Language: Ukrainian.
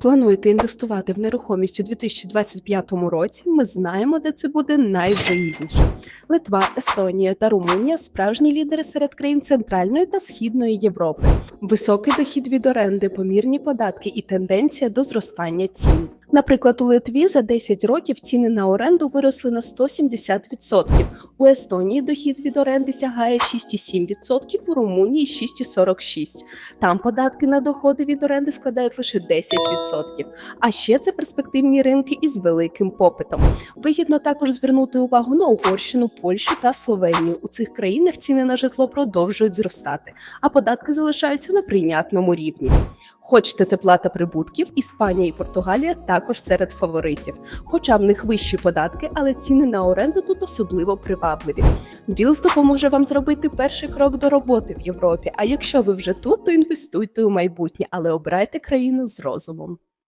Плануєте інвестувати в нерухомість у 2025 році? Ми знаємо, де це буде найвигідніше. Литва, Естонія та Румунія справжні лідери серед країн Центральної та Східної Європи. Високий дохід від оренди, помірні податки і тенденція до зростання цін. Наприклад, у Литві за 10 років ціни на оренду виросли на 170%. У Естонії дохід від оренди сягає 6,7%, у Румунії 6,46%. Там податки на доходи від оренди складають лише 10%. А ще це перспективні ринки із великим попитом. Вигідно також звернути увагу на Угорщину, Польщу та Словенію. У цих країнах ціни на житло продовжують зростати, а податки залишаються на прийнятному рівні. Хочете тепла та прибутків, Іспанія і Португалія також серед фаворитів. Хоча в них вищі податки, але ціни на оренду тут особливо привабливі. Вілз допоможе вам зробити перший крок до роботи в Європі. А якщо ви вже тут, то інвестуйте у майбутнє, але обирайте країну з розумом.